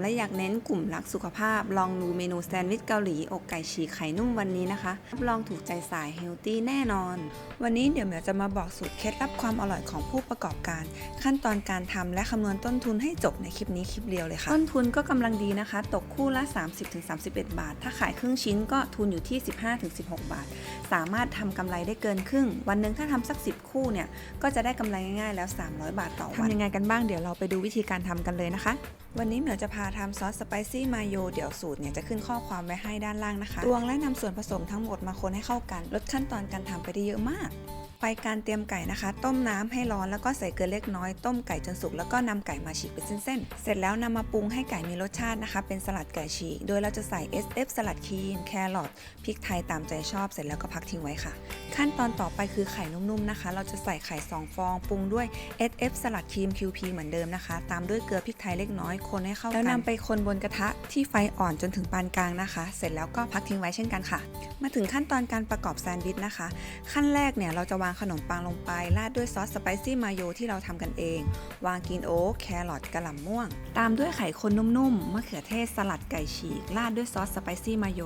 และอยากเน้นกลุ่มรักสุขภาพ ลองดูเมนูแซนด์วิชเกาหลี อกไก่ฉีกไข่นุ่มวันนี้นะคะรับรองถูกใจสายเฮลตี้แน่นอน วันนี้เดี๋ยวเหมียวจะมาบอกสูตรเคล็ดลับความอร่อยของผู้ประกอบการ ขั้นตอนการทำและคำนวณต้นทุนให้จบในคลิปนี้คลิปเดียวเลยค่ะ ต้นทุนก็กำลังดีนะคะ ตกคู่ละ 30-31 บาท ถ้าขายครึ่งชิ้นก็ทุนอยู่ที่ 15-16 บาท สามารถทำกำไรได้เกินครึ่ง วันหนึ่งถ้าทำสัก 10 คู่เนี่ยก็จะได้กำไรง่ายๆแล้ว 300 บาทต่อวันทำยังไงกันบ้างเดี๋ยวเราไปดูวิธีการทำกันเลยนะคะ วันนี้เหมียวจะพาทำซอสสไปซี่มาโยเดี๋ยวสูตรเนี่ยจะขึ้นข้อความไว้ให้ด้านล่างนะคะ ตวงและนำส่วนผสมทั้งหมดมาคนให้เข้ากัน ลดขั้นตอนการทำไปได้เยอะมาก ไปการเตรียมไก่นะคะ ต้มน้ำให้ร้อนแล้วก็ใส่เกลือเล็กน้อย ต้มไก่จนสุกแล้วก็นำไก่มาฉีกเป็นเส้นๆ เสร็จแล้วนำมาปรุงให้ไก่มีรสชาตินะคะ เป็นสลัดไก่ฉีก โดยเราจะใส่ SF สลัดครีม แครอท พริกไทยตามใจชอบ เสร็จแล้วก็พักทิ้งไว้ค่ะ ขั้นตอนต่อไปคือไข่นุ่มๆนะคะ เราจะใส่ไข่ 2 ฟองปรุงด้วย SF สลัดครีม QP เหมือนเดิมนะคะ ตามด้วยเกลือพริกไทยเล็กน้อยคนให้เข้ากัน แล้วนำไปคนบนกระทะที่ไฟอ่อนจนถึงปานกลางนะคะ เสร็จแล้วก็พักทิ้งไว้เช่นกันค่ะ มาถึงขั้นตอนการประกอบแซนด์วิชนะคะ ขั้นแรกเนี่ยเราจะวางขนมปังลงไปราดด้วยซอสสไปซี่มาโยที่เราทำกันเอง วางกินโอ๊กแครอทกระหล่ำม่วง ตามด้วยไข่คนนุ่มๆมะเขือเทศสลัดไก่ฉีกราดด้วยซอสสไปซี่มาโย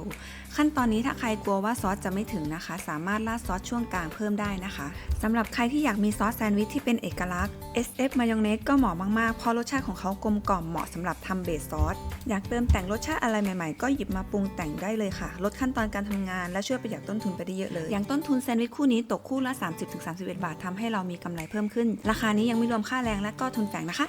ขั้นตอนนี้ถ้าใครกลัวว่าซอสจะไม่ถึงนะคะ สามารถราดซอสช่วงกลางเพิ่มได้นะคะสำหรับใครที่อยากมีซอสแซนด์วิชที่เป็นเอกลักษณ์ SF มายองเนสก็เหมาะมากๆ เพราะรสชาติของเขากลมกล่อมเหมาะสำหรับทำเบสซอส อยากเติมแต่งรสชาติอะไรใหม่ๆ ก็หยิบมาปรุงแต่งได้เลยค่ะ ลดขั้นตอนการทำงานและช่วยประหยัดต้นทุนไปได้เยอะเลย อย่างต้นทุนแซนด์วิชคู่นี้ตกคู่ละ 30-31 บาททำให้เรามีกำไรเพิ่มขึ้น ราคานี้ยังไม่รวมค่าแรงและก็ทุนแฝงนะคะ